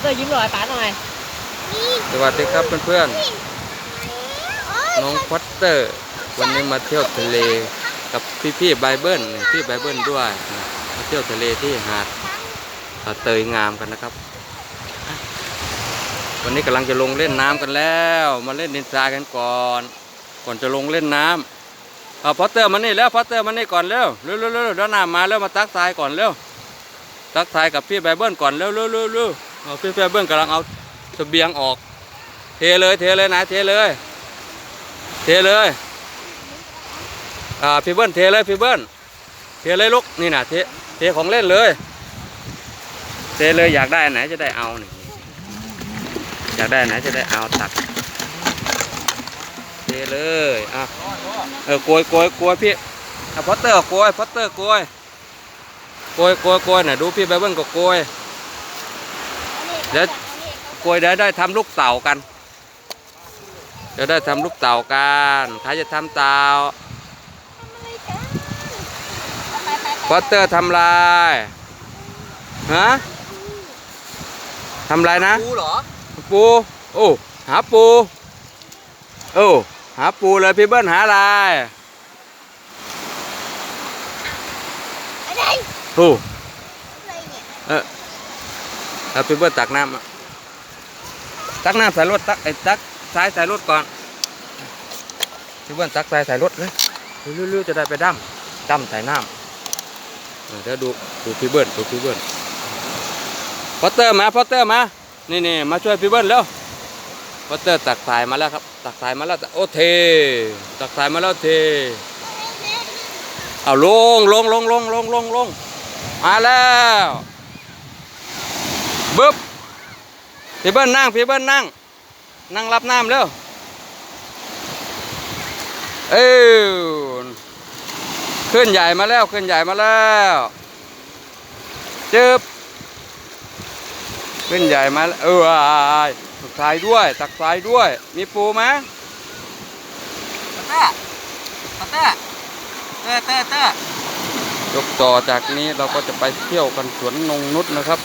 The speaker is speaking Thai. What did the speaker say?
เตอร์ยิ้มหน่อยป๋าหน่อยสวัสดีครับเพื่อนๆน้องพัตเตอร์ วันนี้มาเที่ยวทะเลกับพี่ๆไบเบิลพี่ไบเบิลด้วยมาเที่ยวทะเลที่หาดเตยงามกันนะครับ วันนี้กำลังจะลงเล่นน้ำกันแล้ว มาเล่นดินทรายกันก่อน ก่อนจะลงเล่นน้ำเอาพัตเตอร์มานี่แล้วพัตเตอร์มานี่ก่อนเร็วเร็วเร็วเร็วด้านหน้ามาแล้วมาตักทรายก่อนเร็วตักทรายกับพี่ไบเบิลก่อนเร็วเร็วเร็วเร็ว เอาพี่ไบเบิลกำลังเอาเสบียงออก เทเลยเทเลยนะเทเลย เทเลยอ่าพี่เบิ้ลเทเลยพี่เบิ้ลเทเลยลูกนี่นะเทเทของเล่นเลย เทเลยอยากได้ไหนจะได้เอานี่อยากได้ไหนจะได้เอาตักเทเลยอะเออโกยโกยโกยพี่อะพอเตอร์โกยพอเตอร์โกยโกยโกยโกยน่ะดูพี่ไบเบิ้ลก็โกย เดี๋ยวโกยเดี๋ยวได้ทำลูกเต่ากันเดี๋ยวได้ทำลูกเต่ากันใครจะทำเต่าพอตเตอร์ทำลายฮะทำลายนะปูเหรอปูโอ้หาปูโอ้หาปูเลยพี่เบิ้ลหาอะไรโอ้เออ เอาพี่เบิ้ลตักน้ำอะตักน้ำใส่รถตักไอ้ตักทรายใส่รถก่อนพี่เบิ้ลตักทรายใส่รถเลยเร็วๆจะได้ไปดั้มดั้มใส่น้ำเดี๋ยวดูดูพี่เบิ้ลดูพี่เบิ้ลพอเตอร์มาพอเตอร์มานี่นี่มาช่วยพี่เบิ้ลเร็วพอเตอร์ตักสายมาแล้วครับ ตักสายมาแล้วโอเทตักสายมาแล้วเทเอาลงลงลงลงลงลงลงมาแล้ว บึ๊บพี่เบิ้ลนั่งพี่เบิ้ลนั่ง นั่งรับน้ำเร็วเอ้ยขึ้นใหญ่มาแล้วขึ้นใหญ่มาแล้วจึบขึ้นใหญ่มาแล้วเอออ้ายตักทรายด้วย ตักทรายด้วย มีปูไหมเตอร์เตอร์เตอร์เตอร์เตอร์ยกต่อจากนี้เราก็จะไปเที่ยวกันสวนนงนุษนะครับ